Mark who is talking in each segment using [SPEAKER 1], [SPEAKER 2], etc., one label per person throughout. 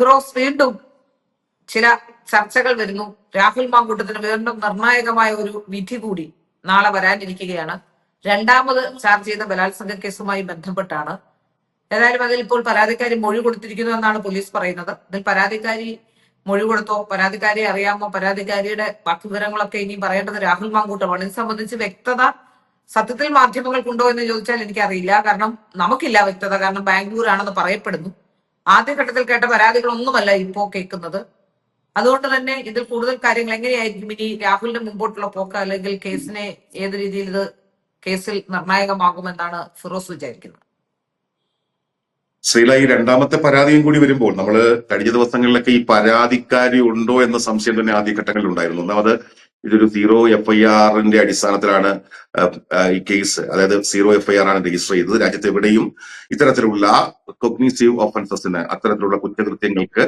[SPEAKER 1] ഫിറോസ് വീണ്ടും ചില ചർച്ചകൾ വരുന്നു. രാഹുൽ മാങ്കൂട്ടത്തിന് വീണ്ടും നിർണായകമായ ഒരു വിധി കൂടി നാളെ വരാനിരിക്കുകയാണ്. രണ്ടാമത് ചാർജ് ചെയ്ത ബലാത്സംഗ കേസുമായി ബന്ധപ്പെട്ടാണ്. ഏതായാലും അതിൽ ഇപ്പോൾ പരാതിക്കാരി മൊഴി കൊടുത്തിരിക്കുന്നു എന്നാണ് പോലീസ് പറയുന്നത്. ഇതിൽ പരാതിക്കാരി മൊഴി കൊടുത്തോ പരാതിക്കാരിയെ അറിയാമോ പരാതിക്കാരിയുടെ ബാക്കി വിവരങ്ങളൊക്കെ ഇനി പറയേണ്ടത് രാഹുൽ മാങ്കൂട്ടമാണ്. ഇത് സംബന്ധിച്ച് വ്യക്തത സത്യത്തിൽ മാധ്യമങ്ങൾക്കുണ്ടോ എന്ന് ചോദിച്ചാൽ എനിക്കറിയില്ല. കാരണം നമുക്കില്ല വ്യക്തത. കാരണം ബാംഗ്ലൂരാണെന്ന് പറയപ്പെടുന്നു. ആദ്യഘട്ടത്തിൽ കേട്ട പരാതികളൊന്നുമല്ല ഇപ്പോ കേൾക്കുന്നത്. അതുകൊണ്ട് തന്നെ ഇതിൽ കൂടുതൽ കാര്യങ്ങൾ എങ്ങനെയായിരിക്കും ഇനി രാഹുലിന്റെ മുമ്പോട്ടുള്ള പോക്ക് അല്ലെങ്കിൽ കേസിനെ ഏത് രീതിയിൽ ഇത് കേസിൽ നിർണായകമാകുമെന്നാണ് ഫിറോസ് വിചാരിക്കുന്നത്?
[SPEAKER 2] ശ്രീല ഈ രണ്ടാമത്തെ പരാതിയും കൂടി വരുമ്പോൾ നമ്മൾ കഴിഞ്ഞ ദിവസങ്ങളിലൊക്കെ ഈ പരാതിക്കാരി ഉണ്ടോ എന്ന സംശയം തന്നെ ആദ്യഘട്ടങ്ങളിൽ ഉണ്ടായിരുന്നു. ഒന്നാമത് ഇതൊരു സീറോ എഫ് ഐ ആറിന്റെ അടിസ്ഥാനത്തിലാണ് ഈ കേസ് അതായത് സീറോ എഫ് ഐ ആർ ആണ് രജിസ്റ്റർ ചെയ്തത്. രാജ്യത്ത് എവിടെയും ഇത്തരത്തിലുള്ള കൊഗ്നീസീവ് ഓഫൻസസിന് അത്തരത്തിലുള്ള കുറ്റകൃത്യങ്ങൾക്ക്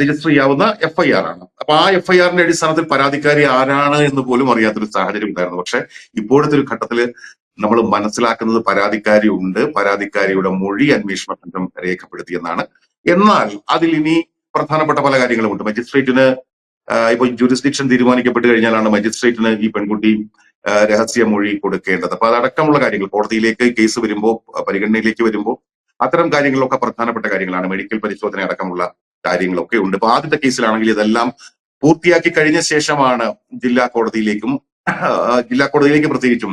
[SPEAKER 2] രജിസ്റ്റർ ചെയ്യാവുന്ന എഫ് ഐ ആർ ആണ്. അപ്പൊ ആ എഫ് ഐ ആറിന്റെ അടിസ്ഥാനത്തിൽ പരാതിക്കാരി ആരാണ് എന്ന് പോലും അറിയാത്തൊരു സാഹചര്യം ഉണ്ടായിരുന്നു. പക്ഷെ ഇപ്പോഴത്തെ ഒരു ഘട്ടത്തിൽ നമ്മൾ മനസ്സിലാക്കുന്നത് പരാതിക്കാരി ഉണ്ട്. പരാതിക്കാരിയുടെ മൊഴി അന്വേഷണ സംഘം രേഖപ്പെടുത്തിയെന്നാണ് എന്നാൽ അതിൽ ഇനി പ്രധാനപ്പെട്ട പല കാര്യങ്ങളുമുണ്ട്. മജിസ്ട്രേറ്റിന് ഇപ്പൊ ജുറിസ്ഡിക്ഷൻ തീരുമാനിക്കപ്പെട്ട് കഴിഞ്ഞാലാണ് മജിസ്ട്രേറ്റിന് ഈ പെൺകുട്ടി രഹസ്യ മൊഴി കൊടുക്കേണ്ടത്. അപ്പൊ അതടക്കമുള്ള കാര്യങ്ങൾ കോടതിയിലേക്ക് കേസ് വരുമ്പോൾ പരിഗണനയിലേക്ക് വരുമ്പോൾ അത്തരം കാര്യങ്ങളൊക്കെ പ്രധാനപ്പെട്ട കാര്യങ്ങളാണ്. മെഡിക്കൽ പരിശോധന അടക്കമുള്ള കാര്യങ്ങളൊക്കെ ഉണ്ട്. അപ്പൊ ആദ്യത്തെ കേസിലാണെങ്കിൽ ഇതെല്ലാം പൂർത്തിയാക്കി കഴിഞ്ഞ ശേഷമാണ് ജില്ലാ കോടതിയിലേക്കും ജില്ലാ കോടതിയിലേക്ക് പ്രത്യേകിച്ചും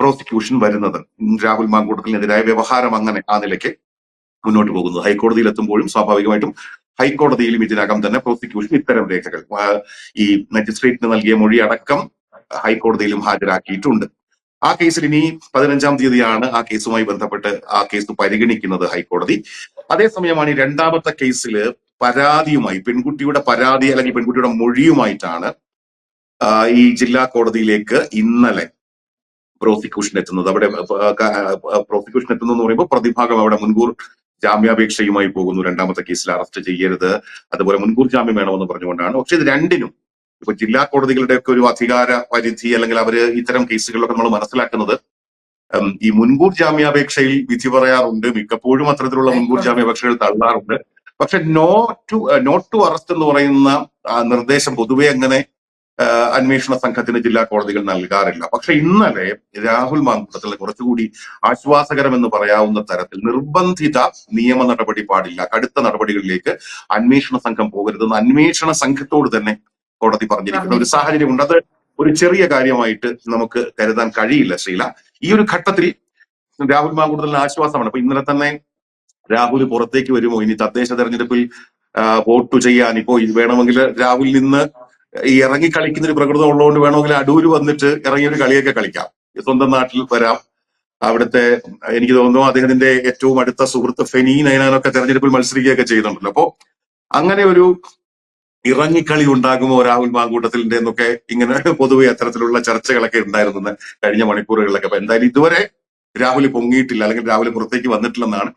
[SPEAKER 2] പ്രോസിക്യൂഷൻ വരുന്നത്. രാഹുൽ മാങ്കൂട്ടത്തിനെതിരായ വ്യവഹാരം അങ്ങനെ ആ നിലയ്ക്ക് മുന്നോട്ട് പോകുന്നത്. ഹൈക്കോടതിയിൽ എത്തുമ്പോഴും സ്വാഭാവികമായിട്ടും ഹൈക്കോടതിയിലും ഇതിനകം തന്നെ പ്രോസിക്യൂഷൻ ഇത്തരം രേഖകൾ ഈ മജിസ്ട്രേറ്റിന് നൽകിയ മൊഴി അടക്കം ഹൈക്കോടതിയിലും ഹാജരാക്കിയിട്ടുണ്ട്. ആ കേസിൽ ഇനി പതിനഞ്ചാം തീയതിയാണ് ആ കേസുമായി ബന്ധപ്പെട്ട് ആ കേസ് പരിഗണിക്കുന്നത് ഹൈക്കോടതി. അതേസമയമാണ് ഈ രണ്ടാമത്തെ കേസിൽ പരാതിയുമായി പെൺകുട്ടിയുടെ പരാതി അല്ലെങ്കിൽ പെൺകുട്ടിയുടെ മൊഴിയുമായിട്ടാണ് ഈ ജില്ലാ കോടതിയിലേക്ക് ഇന്നലെ പ്രോസിക്യൂഷൻ എത്തുന്നത്. അവിടെ പ്രോസിക്യൂഷൻ എത്തുന്നു എന്ന് പറയുമ്പോൾ പ്രതിഭാഗം അവിടെ മുൻകൂർ ജാമ്യാപേക്ഷയുമായി പോകുന്നു. രണ്ടാമത്തെ കേസിൽ അറസ്റ്റ് ചെയ്യരുത്. അതുപോലെ മുൻകൂർ ജാമ്യം വേണമെന്ന് പറഞ്ഞുകൊണ്ടാണ്. പക്ഷെ ഇത് രണ്ടിനും ഇപ്പൊ ജില്ലാ കോടതികളുടെ ഒക്കെ ഒരു അധികാര പരിധി അല്ലെങ്കിൽ അവർ ഇത്തരം കേസുകളിലൊക്കെ നമ്മൾ മനസ്സിലാക്കുന്നത് ഈ മുൻകൂർ ജാമ്യാപേക്ഷയിൽ വിധി പറയാറുണ്ട്. മിക്കപ്പോഴും അത്തരത്തിലുള്ള മുൻകൂർ ജാമ്യാപേക്ഷകൾ തള്ളാറുണ്ട്. പക്ഷെ no to not to arrest എന്ന് പറയുന്ന നിർദ്ദേശം പൊതുവെ അങ്ങനെ അന്വേഷണ സംഘത്തിന് ജില്ലാ കോടതികൾ നൽകാറില്ല. പക്ഷെ ഇന്നലെ രാഹുൽ മാങ്കൂട്ടത്തിൽ കുറച്ചുകൂടി ആശ്വാസകരമെന്ന് പറയാവുന്ന തരത്തിൽ നിർബന്ധിത നിയമ നടപടി പാടില്ല. കടുത്ത നടപടികളിലേക്ക് അന്വേഷണ സംഘം പോകരുതെന്ന് അന്വേഷണ സംഘത്തോട് തന്നെ കോടതി പറഞ്ഞിരിക്കുന്ന. ഒരു സാഹചര്യമുണ്ട്. അത് ഒരു ചെറിയ കാര്യമായിട്ട് നമുക്ക് കരുതാൻ കഴിയില്ല ശ്രീല. ഈ ഒരു ഘട്ടത്തിൽ രാഹുൽ മാങ്കൂട്ടത്തിന് ആശ്വാസമാണ്. അപ്പൊ ഇന്നലെ തന്നെ രാഹുൽ പുറത്തേക്ക് വരുമോ? ഇനി തദ്ദേശ തെരഞ്ഞെടുപ്പിൽ വോട്ട് ചെയ്യാൻ ഇപ്പോ വേണമെങ്കിൽ രാഹുൽ നിന്ന് ഈ ഇറങ്ങി കളിക്കുന്ന ഒരു പ്രകൃതം ഉള്ളതുകൊണ്ട് വേണമെങ്കിൽ അടൂര് വന്നിട്ട് ഇറങ്ങി ഒരു കളിയൊക്കെ കളിക്കാം. സ്വന്തം നാട്ടിൽ വരാം. അവിടുത്തെ എനിക്ക് തോന്നുന്നു അദ്ദേഹത്തിന്റെ ഏറ്റവും അടുത്ത സുഹൃത്ത് ഫെനി നൈനാനൊക്കെ തെരഞ്ഞെടുപ്പിൽ മത്സരിക്കുകയൊക്കെ ചെയ്യുന്നുണ്ടല്ലോ. അപ്പോ അങ്ങനെ ഒരു ഇറങ്ങിക്കളി ഉണ്ടാകുമോ രാഹുൽ മാങ്കൂട്ടത്തിന്റെ എന്നൊക്കെ ഇങ്ങനെ പൊതുവെ അത്തരത്തിലുള്ള ചർച്ചകളൊക്കെ ഉണ്ടായിരുന്നു കഴിഞ്ഞ മണിക്കൂറുകളിലൊക്കെ. അപ്പൊ എന്തായാലും ഇതുവരെ രാഹുൽ പൊങ്ങിയിട്ടില്ല. അല്ലെങ്കിൽ രാഹുൽ പുറത്തേക്ക് വന്നിട്ടില്ലെന്നാണ്.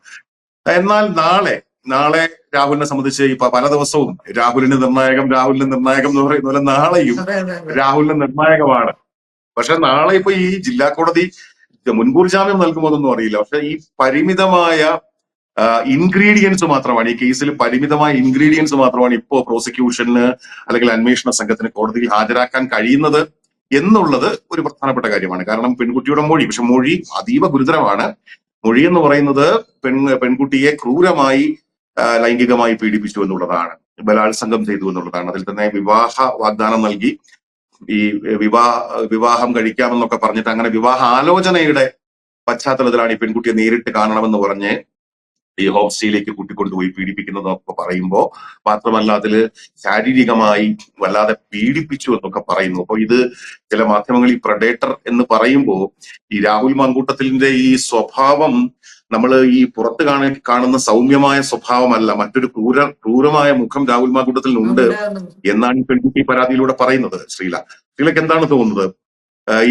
[SPEAKER 2] എന്നാൽ നാളെ നാളെ രാഹുലിനെ സംബന്ധിച്ച് ഇപ്പൊ പല ദിവസവും രാഹുലിന് നിർണായകം രാഹുലിന് നിർണായകം എന്ന് പറയുന്ന പോലെ നാളെയും രാഹുലിന് നിർണായകമാണ്. പക്ഷെ നാളെ ഇപ്പൊ ഈ ജില്ലാ കോടതി മുൻകൂർ ജാമ്യം നൽകുമോന്നൊന്നും അറിയില്ല. പക്ഷെ ഈ പരിമിതമായ ഇൻഗ്രീഡിയൻസ് മാത്രമാണ് ഈ കേസിൽ പരിമിതമായ ഇൻഗ്രീഡിയൻസ് മാത്രമാണ് ഇപ്പോ പ്രോസിക്യൂഷന് അല്ലെങ്കിൽ അന്വേഷണ സംഘത്തിന് കോടതിയിൽ ഹാജരാക്കാൻ കഴിയുന്നത് എന്നുള്ളത് ഒരു പ്രധാനപ്പെട്ട കാര്യമാണ്. കാരണം പെൺകുട്ടിയുടെ മൊഴി പക്ഷെ മൊഴി അതീവ ഗുരുതരമാണ്. മൊഴി എന്ന് പറയുന്നത് പെൺ പെൺകുട്ടിയെ ക്രൂരമായി ലൈംഗികമായി പീഡിപ്പിച്ചു എന്നുള്ളതാണ്. ബലാത്സംഗം ചെയ്തു എന്നുള്ളതാണ്. അതിൽ തന്നെ വിവാഹ വാഗ്ദാനം നൽകി. ഈ വിവാഹ വിവാഹം കഴിക്കാമെന്നൊക്കെ പറഞ്ഞിട്ട് അങ്ങനെ വിവാഹ ആലോചനയുടെ പശ്ചാത്തലത്തിലാണ് ഈ പെൺകുട്ടിയെ നേരിട്ട് കാണണമെന്ന് പറഞ്ഞ് ഈ ഹോംസ്റ്റേയിലേക്ക് കൂട്ടിക്കൊണ്ടുപോയി പീഡിപ്പിക്കുന്നതൊക്കെ പറയുമ്പോൾ മാത്രമല്ല അതിൽ ശാരീരികമായി വല്ലാതെ പീഡിപ്പിച്ചു എന്നൊക്കെ പറയുന്നു. അപ്പോൾ ഇത് ചില മാധ്യമങ്ങൾ ഈ പ്രഡേറ്റർ എന്ന് പറയുമ്പോൾ ഈ രാഹുൽ മാങ്കൂട്ടത്തിന്റെ ഈ സ്വഭാവം നമ്മൾ ഈ പുറത്ത് കാണി കാണുന്ന സൗമ്യമായ സ്വഭാവമല്ല മറ്റൊരു ക്രൂര ക്രൂരമായ മുഖം രാഹുൽ മാങ്കൂട്ടത്തിനുണ്ട്
[SPEAKER 1] ഉണ്ട്.
[SPEAKER 2] എന്നാണ് ഈ പെൺകുട്ടി പരാതിയിലൂടെ പറയുന്നത് ശ്രീല. ശ്രീലക്ക് എന്താണ് തോന്നുന്നത്?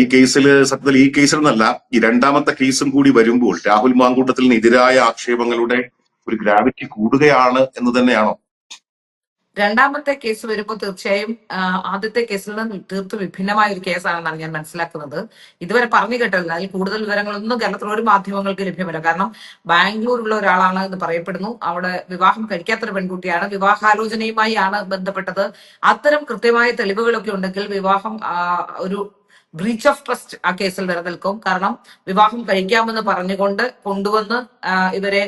[SPEAKER 2] ഈ കേസിൽ സത്യത്തിൽ ഈ കേസിൽ നിന്നല്ല ഈ രണ്ടാമത്തെ കേസും കൂടി വരുമ്പോൾ രാഹുൽ മാങ്കൂട്ടത്തിനെതിരായ ആക്ഷേപങ്ങളുടെ ഒരു ഗ്രാവിറ്റി കൂടുകയാണ് എന്ന് തന്നെയാണോ?
[SPEAKER 1] രണ്ടാമത്തെ കേസ് വരുമ്പോൾ തീർച്ചയായും ആദ്യത്തെ കേസിൽ നിന്ന് തീർത്തും വിഭിന്നമായ ഒരു കേസാണെന്നാണ് ഞാൻ മനസ്സിലാക്കുന്നത്. ഇതുവരെ പറഞ്ഞു കേട്ടല്ല അതിൽ കൂടുതൽ വിവരങ്ങളൊന്നും കേരളത്തിലെ ഒരു മാധ്യമങ്ങൾക്ക് ലഭ്യമല്ല. കാരണം ബാംഗ്ലൂരുള്ള ഒരാളാണ് എന്ന് പറയപ്പെടുന്നു. അവിടെ വിവാഹം കഴിക്കാത്തൊരു പെൺകുട്ടിയാണ്. വിവാഹാലോചനയുമായി ആണ് ബന്ധപ്പെട്ടത്. അത്തരം കൃത്യമായ തെളിവുകളൊക്കെ ഉണ്ടെങ്കിൽ വിവാഹം ഒരു ബ്രീച്ച് ഓഫ് ട്രസ്റ്റ് ആ കേസിൽ നിലനിൽക്കും. കാരണം വിവാഹം കഴിക്കാമെന്ന് പറഞ്ഞുകൊണ്ട് കൊണ്ടുവന്ന് ഇവരെ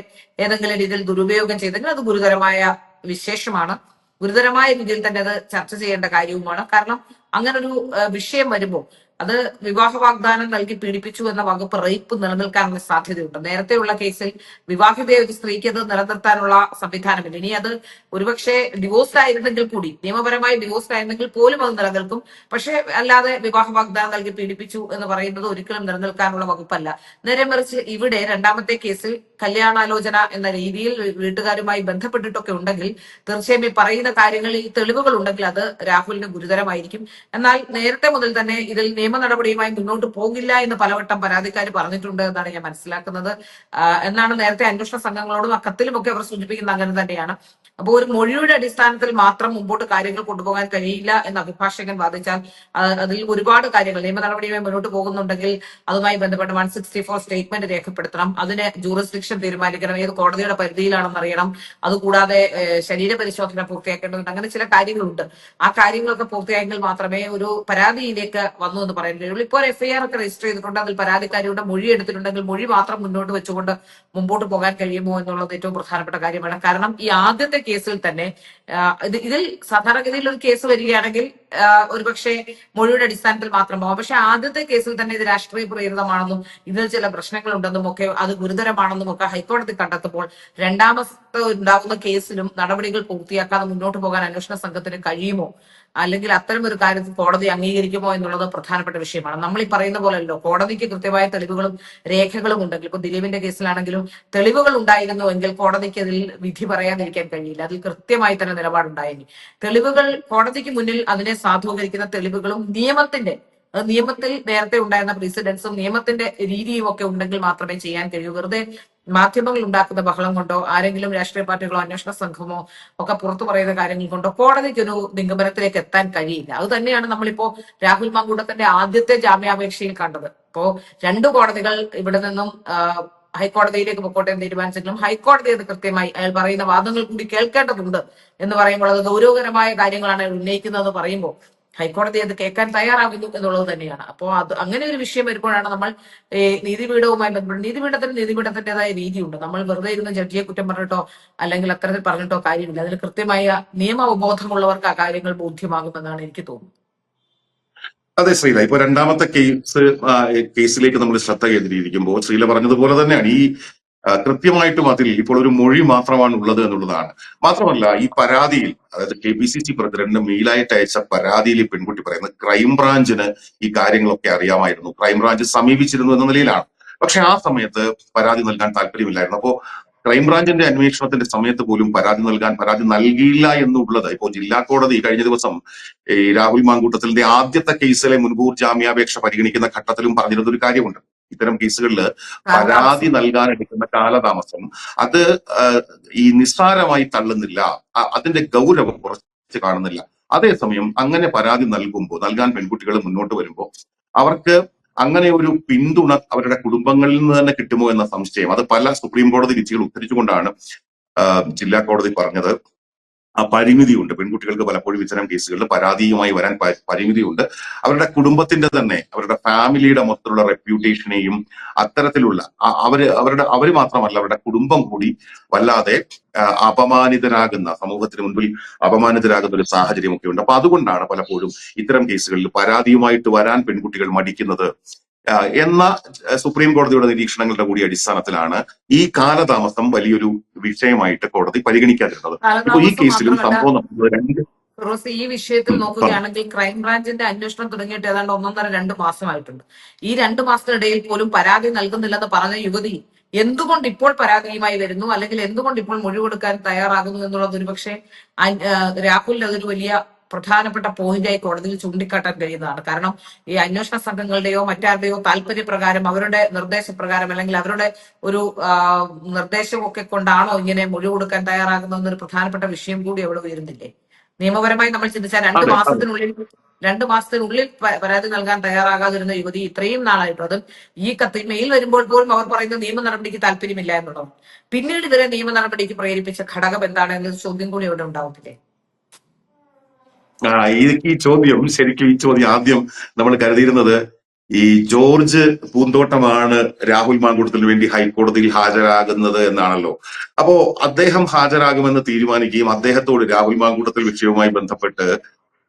[SPEAKER 1] ഏതെങ്കിലും രീതിയിൽ ദുരുപയോഗം ചെയ്തെങ്കിൽ അത് ഗുരുതരമായ വിശേഷമാണ്. ഗുരുതരമായ രീതിയിൽ തന്നെ അത് ചർച്ച ചെയ്യേണ്ട കാര്യവുമാണ്. കാരണം അങ്ങനൊരു വിഷയം വരുമ്പോൾ അത് വിവാഹ വാഗ്ദാനം നൽകി പീഡിപ്പിച്ചു എന്ന വകുപ്പ് റേപ്പ് നിലനിൽക്കാനുള്ള സാധ്യതയുണ്ട്. നേരത്തെയുള്ള കേസിൽ വിവാഹിതയായ ഒരു സ്ത്രീക്ക് അത് നിലനിർത്താനുള്ള സംവിധാനമില്ല. ഇനി അത് ഒരുപക്ഷെ ഡിവോഴ്സ്ഡ് ആയിരുന്നെങ്കിൽ കൂടി നിയമപരമായി ഡിവോഴ്സ്ഡ് ആയിരുന്നെങ്കിൽ പോലും അത് നിലനിൽക്കും. പക്ഷെ അല്ലാതെ വിവാഹ വാഗ്ദാനം നൽകി പീഡിപ്പിച്ചു എന്ന് പറയുന്നത് ഒരിക്കലും നിലനിൽക്കാനുള്ള വകുപ്പല്ല. നേരെ മറിച്ച് ഇവിടെ രണ്ടാമത്തെ കേസിൽ കല്യാണാലോചന എന്ന രീതിയിൽ വീട്ടുകാരുമായി ബന്ധപ്പെട്ടിട്ടൊക്കെ ഉണ്ടെങ്കിൽ തീർച്ചയായും ഈ പറയുന്ന കാര്യങ്ങളിൽ തെളിവുകൾ ഉണ്ടെങ്കിൽ അത് രാഹുലിന് ഗുരുതരമായിരിക്കും. എന്നാൽ നേരത്തെ മുതൽ തന്നെ ഇതിൽ നിയമ നടപടിയുമായി മുന്നോട്ട് പോകില്ല എന്ന് പലവട്ടം പരാതിക്കാർ പറഞ്ഞിട്ടുണ്ട് എന്നാണ് ഞാൻ മനസ്സിലാക്കുന്നത്. എന്നാണ് നേരത്തെ അന്വേഷണ സംഘങ്ങളോടും ആ കത്തിലുമൊക്കെ അവർ സൂചിപ്പിക്കുന്നത് അങ്ങനെ തന്നെയാണ്. അപ്പോൾ ഒരു മൊഴിയുടെ അടിസ്ഥാനത്തിൽ മാത്രം മുമ്പോട്ട് കാര്യങ്ങൾ കൊണ്ടുപോകാൻ കഴിയില്ല എന്ന് അഭിഭാഷകൻ വാദിച്ചാൽ അതിൽ ഒരുപാട് കാര്യങ്ങൾ നിയമ നടപടിയുമായി മുന്നോട്ട് പോകുന്നുണ്ടെങ്കിൽ അതുമായി ബന്ധപ്പെട്ട് വൺ സിക്സ്റ്റി ഫോർ സ്റ്റേറ്റ്മെന്റ് രേഖപ്പെടുത്തണം. അതിന് ജൂറിസ്ഡിക്ഷൻ തീരുമാനിക്കണം ഏത് കോടതിയുടെ പരിധിയിലാണെന്ന് അറിയണം അതുകൂടാതെ ശരീര പരിശോധന പൂർത്തിയാക്കേണ്ടതുണ്ട് അങ്ങനെ ചില കാര്യങ്ങളുണ്ട്. ആ കാര്യങ്ങളൊക്കെ പൂർത്തിയായെങ്കിൽ മാത്രമേ ഒരു പരാതിയിലേക്ക് വന്നു എന്ന് പറയാൻ കഴിയുള്ളൂ. ഇപ്പോൾ എഫ്ഐആർ ഒക്കെ രജിസ്റ്റർ ചെയ്തിട്ടുണ്ട് അതിൽ പരാതിക്കാരിയുടെ മൊഴി എടുത്തിട്ടുണ്ടെങ്കിൽ മൊഴി മാത്രം മുന്നോട്ട് വെച്ചുകൊണ്ട് മുമ്പോട്ട് പോകാൻ കഴിയുമോ എന്നുള്ളത് ഏറ്റവും പ്രധാനപ്പെട്ട കാര്യമാണ്. കാരണം ഈ ആദ്യത്തെ കേസിൽ തന്നെ ഇതിൽ സാധാരണഗതിയിൽ ഒരു കേസ് വരികയാണെങ്കിൽ ഒരുപക്ഷെ മൊഴിയുടെ അടിസ്ഥാനത്തിൽ മാത്രം പോകാം പക്ഷെ ആദ്യത്തെ കേസിൽ തന്നെ ഇത് രാഷ്ട്രീയ പ്രേരിതമാണെന്നും ഇതിൽ ചില പ്രശ്നങ്ങളുണ്ടെന്നും ഒക്കെ അത് ഗുരുതരമാണെന്നും ഒക്കെ ഹൈക്കോടതി കണ്ടെത്തുമ്പോൾ രണ്ടാമത്തെ ഉണ്ടാകുന്ന കേസിലും നടപടികൾ പൂർത്തിയാക്കാതെ മുന്നോട്ട് പോകാൻ അന്വേഷണ സംഘത്തിന് കഴിയുമോ? അല്ലെങ്കിൽ അത്തരം ഒരു കാര്യത്തിൽ കോടതി അംഗീകരിക്കുമോ എന്നുള്ളത് പ്രധാനപ്പെട്ട വിഷയമാണ്. നമ്മൾ ഈ പറയുന്ന പോലെയല്ലോ കോടതിക്ക് കൃത്യമായ തെളിവുകളും രേഖകളും ഉണ്ടെങ്കിൽ ഇപ്പൊ ദിലീപിന്റെ കേസിലാണെങ്കിലും തെളിവുകൾ ഉണ്ടായിരുന്നു എങ്കിൽ കോടതിക്ക് അതിൽ വിധി പറയാതിരിക്കാൻ കഴിയില്ല. അതിൽ കൃത്യമായി തന്നെ നിലപാടുണ്ടായി തെളിവുകൾ കോടതിക്ക് മുന്നിൽ അതിനെ സാധൂകരിക്കുന്ന തെളിവുകളും നിയമത്തിന്റെ നിയമത്തിൽ നേരത്തെ ഉണ്ടായിരുന്ന പ്രസിഡൻസും നിയമത്തിന്റെ രീതിയും ഒക്കെ ഉണ്ടെങ്കിൽ മാത്രമേ ചെയ്യാൻ കഴിയൂ. വെറുതെ മാധ്യമങ്ങൾ ഉണ്ടാക്കുന്ന ബഹളം കൊണ്ടോ ആരെങ്കിലും രാഷ്ട്രീയ പാർട്ടികളോ അന്വേഷണ സംഘമോ ഒക്കെ പുറത്തു പറയുന്ന കാര്യങ്ങൾ കൊണ്ടോ കോടതിക്കൊരു നിഗമനത്തിലേക്ക് എത്താൻ കഴിയില്ല. അത് തന്നെയാണ് നമ്മളിപ്പോ രാഹുൽ മാങ്കൂട്ടത്തിന്റെ ആദ്യത്തെ ജാമ്യാപേക്ഷയിൽ കണ്ടത്. ഇപ്പോ രണ്ടു കോടതികൾ ഇവിടെ നിന്നും ഹൈക്കോടതിയിലേക്ക് പൊക്കോട്ടെ എന്ന് തീരുമാനിച്ചെങ്കിലും ഹൈക്കോടതി അത് കൃത്യമായി അയാൾ പറയുന്ന വാദങ്ങൾ കൂടി കേൾക്കേണ്ടതുണ്ട് എന്ന് പറയുമ്പോൾ അത് ഗൗരവകരമായ കാര്യങ്ങളാണ് അയാൾ ഉന്നയിക്കുന്നതെന്ന് പറയുമ്പോൾ. ഹൈക്കോടതി അത് കേൾക്കാൻ തയ്യാറാകുന്നു എന്നുള്ളത് തന്നെയാണ്. അപ്പോൾ അത് അങ്ങനെ ഒരു വിഷയം വരുമ്പോഴാണ് നമ്മൾ നീതിപീഠവുമായി ബന്ധപ്പെട്ട് നീതിപീഠത്തിന് നീതിപീഠത്തിന്റെതായ രീതിയുണ്ട് നമ്മൾ വെറുതെ ഇരുന്ന് ജഡ്ജിയെ കുറ്റം പറഞ്ഞിട്ടോ അല്ലെങ്കിൽ അത്തരത്തിൽ പറഞ്ഞിട്ടോ കാര്യമില്ല. അതിൽ കൃത്യമായ നിയമ അവബോധമുള്ളവർക്ക് ആ കാര്യങ്ങൾ ബോധ്യമാകുമെന്നാണ് എനിക്ക് തോന്നുന്നത്.
[SPEAKER 2] അതെ ശ്രീല. ഇപ്പൊ രണ്ടാമത്തെ കേസ് കേസിലേക്ക് നമ്മൾ ശ്രദ്ധ കേന്ദ്രീകരിക്കുമ്പോൾ ശ്രീല പറഞ്ഞതുപോലെ തന്നെയാണ്. ഈ കൃത്യമായിട്ടും അതിൽ ഇപ്പോൾ ഒരു മൊഴി മാത്രമാണ് ഉള്ളത് എന്നുള്ളതാണ്. മാത്രമല്ല ഈ പരാതിയിൽ അതായത് കെ പി സി സി പ്രസിഡന്റിന് മെയിലായിട്ട് അയച്ച പരാതിയിൽ ഈ പെൺകുട്ടി പറയുന്നത് ക്രൈംബ്രാഞ്ചിന് ഈ കാര്യങ്ങളൊക്കെ അറിയാമായിരുന്നു. ക്രൈംബ്രാഞ്ച് സമീപിച്ചിരുന്നു എന്ന നിലയിലാണ്. പക്ഷെ ആ സമയത്ത് പരാതി നൽകാൻ താല്പര്യമില്ലായിരുന്നു. അപ്പോ ക്രൈംബ്രാഞ്ചിന്റെ അന്വേഷണത്തിന്റെ സമയത്ത് പോലും പരാതി നൽകാൻ പരാതി നൽകിയില്ല എന്നുള്ളത് ഇപ്പോൾ ജില്ലാ കോടതി കഴിഞ്ഞ ദിവസം രാഹുൽ മാങ്കൂട്ടത്തിന്റെ ആദ്യത്തെ കേസിലെ മുൻകൂർ ജാമ്യാപേക്ഷ പരിഗണിക്കുന്ന ഘട്ടത്തിലും പറഞ്ഞിരുന്ന ഒരു കാര്യമുണ്ട്. ഇത്തരം കേസുകളിൽ പരാതി നൽകാൻ എടുക്കുന്ന കാലതാമസം അത് ഈ നിസ്സാരമായി തള്ളുന്നില്ല അതിന്റെ ഗൗരവം കുറച്ച് കാണുന്നില്ല. അതേസമയം അങ്ങനെ പരാതി നൽകുമ്പോൾ നൽകാൻ പെൺകുട്ടികൾ മുന്നോട്ട് വരുമ്പോൾ അവർക്ക് അങ്ങനെ ഒരു പിന്തുണ അവരുടെ കുടുംബങ്ങളിൽ നിന്ന് തന്നെ കിട്ടുമോ എന്ന സംശയം അത് പല സുപ്രീം കോടതി വിധികൾ ഉദ്ധരിച്ചുകൊണ്ടാണ് ജില്ലാ കോടതി പറഞ്ഞത്. ആ പരിമിതിയുണ്ട്. പെൺകുട്ടികൾക്ക് പലപ്പോഴും ഇത്തരം കേസുകളിൽ പരാതിയുമായി വരാൻ പരിമിതിയുണ്ട്. അവരുടെ കുടുംബത്തിന്റെ തന്നെ അവരുടെ ഫാമിലിയുടെ മൊത്തത്തിലുള്ള റെപ്യൂട്ടേഷനെയും അത്തരത്തിലുള്ള അവർ അവരുടെ അവർ മാത്രമല്ല അവരുടെ കുടുംബം കൂടി വല്ലാതെ അപമാനിതരാകുന്ന സമൂഹത്തിന് മുൻപിൽ അപമാനിതരാകുന്ന ഒരു സാഹചര്യമൊക്കെ ഉണ്ട് അപ്പൊ അതുകൊണ്ടാണ് പലപ്പോഴും ഇത്തരം കേസുകളിൽ പരാതിയുമായിട്ട് വരാൻ പെൺകുട്ടികൾ മടിക്കുന്നത് എന്ന സുപ്രീം കോടതിയുടെ നിരീക്ഷണങ്ങളുടെ കൂടി അടിസ്ഥാനത്തിലാണ് ഈ കാലതാമസം വലിയൊരു വിഷയമായിട്ട് കോടതി പരിഗണിക്കാതിരുന്നത്. ഇപ്പൊ ഈ കേസിലും സംഭവം നടന്നത് രണ്ട്
[SPEAKER 1] റോസ് ഈ വിഷയത്തിൽ നോക്കുകയാണെങ്കിൽ ക്രൈംബ്രാഞ്ചിന്റെ അന്വേഷണം തുടങ്ങിയിട്ട് ഏതാണ്ട് ഒന്നൊന്നര രണ്ട് മാസമായിട്ടുണ്ട്. ഈ രണ്ട് മാസത്തിനിടയിൽ പോലും പരാതി നൽകുന്നില്ലെന്ന് പറഞ്ഞ യുവതി എന്തുകൊണ്ട് ഇപ്പോൾ പരാതിയുമായി വരുന്നു? അല്ലെങ്കിൽ എന്തുകൊണ്ട് ഇപ്പോൾ മൊഴി കൊടുക്കാൻ തയ്യാറാകുന്നു എന്നുള്ളത് ഒരുപക്ഷെ രാഹുലിന് അതൊരു വലിയ പ്രധാനപ്പെട്ട പോയിന്റായി കോടതിയിൽ ചൂണ്ടിക്കാട്ടാൻ കഴിയുന്നതാണ്. കാരണം ഈ അന്വേഷണ സംഘങ്ങളുടെയോ മറ്റാരുടെയോ താല്പര്യപ്രകാരം അവരുടെ നിർദ്ദേശപ്രകാരം അല്ലെങ്കിൽ അവരുടെ ഒരു നിർദ്ദേശം നിർദ്ദേശമൊക്കെ കൊണ്ടാണോ ഇങ്ങനെ മൊഴി കൊടുക്കാൻ തയ്യാറാകുന്ന ഒരു പ്രധാനപ്പെട്ട വിഷയം കൂടി അവിടെ ഉയരുന്നില്ലേ? നിയമപരമായി നമ്മൾ ചിന്തിച്ചാൽ രണ്ട് മാസത്തിനുള്ളിൽ രണ്ട് മാസത്തിനുള്ളിൽ പരാതി നൽകാൻ തയ്യാറാകാതിരുന്ന യുവതി ഇത്രയും നാളായിട്ടും അതും ഈ കത്തിൽ മെയിൽ വരുമ്പോൾ പോലും അവർ പറയുന്ന നിയമ നടപടിക്ക് താല്പര്യമില്ല എന്നുള്ളതാണ്. പിന്നീട് ഇവരെ നിയമ നടപടിക്ക് പ്രേരിപ്പിച്ച ഘടകം എന്താണ് എന്നൊരു ചോദ്യം കൂടി ഇവിടെ ഉണ്ടാവത്തില്ലേ?
[SPEAKER 2] ആ ഈ ഈ ചോദ്യം ശരിക്കും ഈ ചോദ്യം ആദ്യം നമ്മൾ കരുതിയിരുന്നത് ഈ ജോർജ് പൂന്തോട്ടമാണ് രാഹുൽ മാങ്കൂട്ടത്തിന് വേണ്ടി ഹൈക്കോടതിയിൽ ഹാജരാകുന്നത് എന്നാണല്ലോ. അപ്പോ അദ്ദേഹം ഹാജരാകുമെന്ന് തീരുമാനിക്കുകയും അദ്ദേഹത്തോട് രാഹുൽ മാങ്കൂട്ടത്തിൽ വിഷയവുമായി ബന്ധപ്പെട്ട്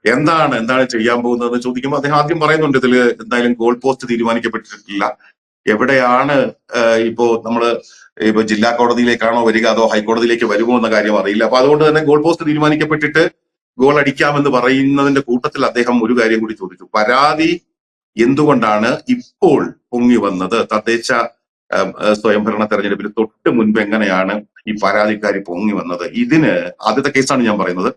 [SPEAKER 2] എന്താണ് എന്താണ് ചെയ്യാൻ പോകുന്നതെന്ന് ചോദിക്കുമ്പോൾ അദ്ദേഹം ആദ്യം പറയുന്നുണ്ട് ഇതിൽ എന്തായാലും ഗോൾ പോസ്റ്റ് തീരുമാനിക്കപ്പെട്ടിട്ടില്ല. എവിടെയാണ് ഇപ്പോ നമ്മൾ ഇപ്പൊ ജില്ലാ കോടതിയിലേക്കാണോ വരിക അതോ ഹൈക്കോടതിയിലേക്ക് വരുമോ എന്ന കാര്യം അറിയില്ല. അപ്പൊ അതുകൊണ്ട് തന്നെ ഗോൾ പോസ്റ്റ് തീരുമാനിക്കപ്പെട്ടിട്ട് ഗോൾ അടിക്കാമെന്ന് പറയുന്നതിന്റെ കൂട്ടത്തിൽ അദ്ദേഹം ഒരു കാര്യം കൂടി ചോദിച്ചു. പരാതി എന്തുകൊണ്ടാണ് ഇപ്പോൾ പൊങ്ങി വന്നത്? തദ്ദേശ സ്വയംഭരണ തെരഞ്ഞെടുപ്പിൽ തൊട്ട് മുൻപ് എങ്ങനെയാണ് ഈ പരാതിക്കാരി പൊങ്ങി വന്നത്? ഇതിന് ആദ്യത്തെ കേസാണ് ഞാൻ പറയുന്നത്.